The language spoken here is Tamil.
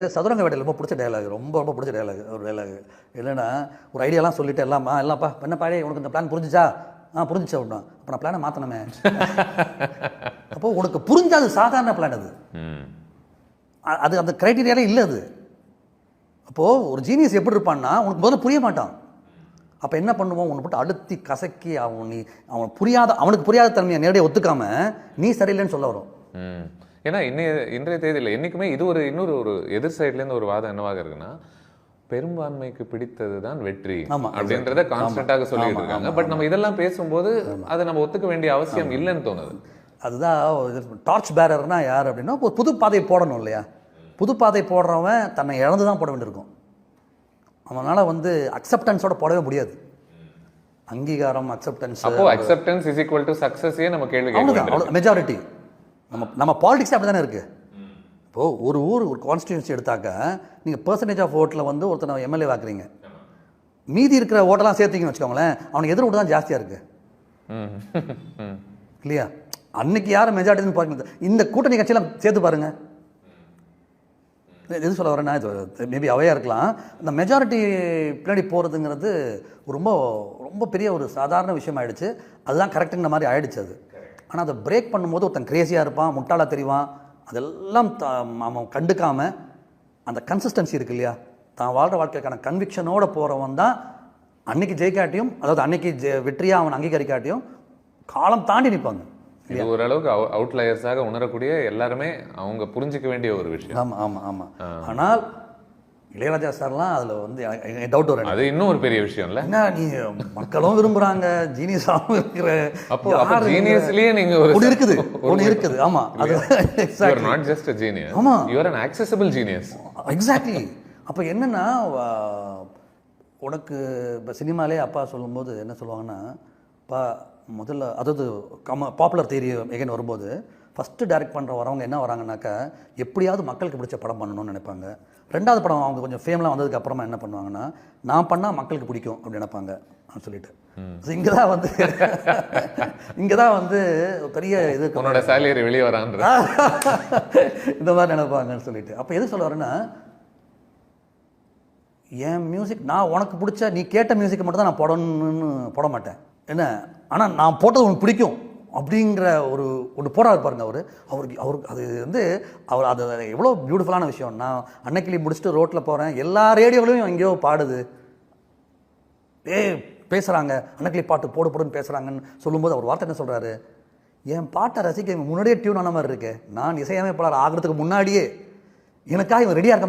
சதுரங்க வேட்டையில் ரொம்ப பிடிச்ச டயலாக் ரொம்ப ரொம்ப பிடிச்ச டயலாக் ஒரு டயலாக் என்னன்னா ஒரு ஐடியாலாம் சொல்லிட்டு எல்லாமா எல்லாம்ப்பா என்ன பாரு உனக்கு இந்த பிளான் புரிஞ்சுச்சா? ஆ புரிஞ்சுச்சு அப்படின்னா அப்போ நான் பிளானை மாற்றணுமே அப்போ உனக்கு புரிஞ்சா அது சாதாரண பிளான் அது. அது அந்த க்ரைட்டீரியாலே இல்லை அது. அப்போது ஒரு ஜீனியஸ் எப்படி இருப்பான்னா உனக்கு முதல்ல புரிய மாட்டான். அப்போ என்ன பண்ணுவோம்? உன்னை போட்டு அழுத்தி கசக்கி அவன் நீ அவன் புரியாத அவனுக்கு புரியாத தன்மையை நேரடியாக ஒத்துக்காம நீ சரியில்லைன்னு சொல்ல வரும். ஏன்னா இன்னைய இன்றைய தேதியில் என்றைக்குமே இது ஒரு இன்னொரு ஒரு எதிர் சைட்லேருந்து ஒரு வாதம் என்னவாக இருக்குன்னா பெரும்பான்மைக்கு பிடித்தது தான் வெற்றி அப்படின்றத கான்ஸ்டன்டாக சொல்லிட்டு இருக்காங்க. பட் நம்ம இதெல்லாம் பேசும்போது அதை நம்ம ஒத்துக்க வேண்டிய அவசியம் இல்லைன்னு தோணுது. அதுதான் டார்ச் பேரர்னா யார் அப்படின்னா ஒரு புது பாதை போடணும் இல்லையா? புது பாதை போடுறவன் தன்னை இழந்து தான் போட வேண்டியிருக்கும். அவனால் வந்து அக்செப்டன்ஸோட போடவே முடியாது. அங்கீகாரம் அக்செப்டன்ஸ் அப்போ அக்செப்டன்ஸ் இஸ் ஈக்குவல் டு சக்சஸே நம்ம கேள்வி மெஜாரிட்டி நம்ம நம்ம பாலிடிக்ஸே அப்படி தானே இருக்குது இப்போது ஒரு ஊர் ஒரு கான்ஸ்டியூன்சி எடுத்தாக்க நீங்கள் பர்சன்டேஜ் ஆஃப் ஓட்டில் வந்து ஒருத்தனை எம்எல்ஏ வாக்குறீங்க. மீதி இருக்கிற ஓட்டெல்லாம் சேர்த்திங்கன்னு வச்சுக்கோங்களேன் அவனுக்கு எதிர் ஓட்டு தான் ஜாஸ்தியாக இருக்குது இல்லையா? அன்னைக்கு யார் மெஜாரிட்டின்னு பாருங்க இந்த கூட்டணி கட்சியெல்லாம் சேர்த்து பாருங்கள் எது சொல்ல வரேன்னா இது மேபி அவையாக இருக்கலாம். இந்த மெஜாரிட்டி பின்னாடி போகிறதுங்கிறது ரொம்ப ரொம்ப பெரிய ஒரு சாதாரண விஷயம் ஆயிடுச்சு அதுதான் கரெக்டுங்கிற மாதிரி ஆயிடுச்சு அது. ஆனால் அதை பிரேக் பண்ணும்போது ஒருத்தன் கிரேசியாக இருப்பான் முட்டாளா தெரிவான். அதெல்லாம் த- அவன் கண்டுக்காம அந்த கன்சிஸ்டன்சி இருக்கு இல்லையா? தான் வாழ்கிற வாழ்க்கைக்கான கன்விக்ஷனோட போகிறவன் தான் அன்னைக்கு ஜெயிக்காட்டியும் அதாவது அன்னைக்கு ஜெ- வெற்றியா அவன் அங்கீகரிக்காட்டியும் காலம் தாண்டி நிற்பாங்க இது ஓரளவுக்கு அவுட்லயர்ஸாக உணரக்கூடிய எல்லாருமே அவங்க புரிஞ்சுக்க வேண்டிய ஒரு விஷயம். ஆமாம் ஆமாம் ஆமாம் ஆனால் இளையராஜா சார்லாம் அதில் வந்து டவுட் வரும். அது இன்னும் ஒரு பெரிய விஷயம் இல்ல என்ன நீ மக்களும் விரும்புகிறாங்க ஜீனியஸாகவும் இருக்கிற அப்போ ஜீனியஸ்லயே நீங்க ஒரு ஒன்று இருக்குது ஒன்று இருக்குது ஆமாம் அது நாட் ஜஸ்ட் ஜீனியஸ் ஆமா. You are an accessible genius exactly அப்போ என்னென்னா உனக்கு இப்போ சினிமாலே அப்பா சொல்லும்போது என்ன சொல்லுவாங்கன்னா அப்பா முதல்ல அதாவது கம பாப்புலர் தேரி எகைன் வரும்போது ஃபஸ்ட்டு டைரக்ட் பண்ணுற வரவங்க என்ன வராங்கனாக்கா எப்படியாவது மக்களுக்கு பிடிச்ச படம் பண்ணணும்னு நினைப்பாங்க. ரெண்டாவது படம் அவங்க கொஞ்சம் ஃபேம்லாம் வந்ததுக்கு அப்புறமா என்ன பண்ணுவாங்கன்னா நான் பண்ணால் மக்களுக்கு பிடிக்கும் அப்படி நினைப்பாங்க அப்படின்னு சொல்லிட்டு. இங்கே தான் வந்து இங்கே தான் வந்து பெரிய இது உன்னோட சேலரி வெளியே வரான்ற இந்த மாதிரி நினைப்பாங்கன்னு சொல்லிட்டு. அப்போ எது சொல்ல வரேன்னா என் மியூசிக் நான் உனக்கு பிடிச்ச நீ கேட்ட மியூசிக்கை மட்டும் தான் நான் போடணும்னு போட மாட்டேன். என்ன? ஆனால் நான் போட்டது உனக்கு பிடிக்கும். அப்படிங்கிற ஒரு ஒன்று போடாது பாருங்க அவர். அவருக்கு அவருக்கு அது வந்து அவர் அது எவ்வளோ பியூட்டிஃபுல்லான விஷயம். நான் அன்னைக்கிளி முடிச்சுட்டு ரோட்டில் போகிறேன் எல்லா ரேடியோவிலையும் எங்கேயோ பாடுது. ஏ பேசுகிறாங்க அன்னக்கிளி பாட்டு போடு போடுன்னு பேசுகிறாங்கன்னு சொல்லும்போது அவர் வார்த்தை என்ன சொல்கிறாரு என் பாட்டை ரசிக்க முன்னாடியே டியூன் ஆன மாதிரி இருக்கு. நான் இசையமைப்பாளர் ஆகிறதுக்கு முன்னாடியே. எனக்காக இவன் ரெடியாக இருக்க மாதிரி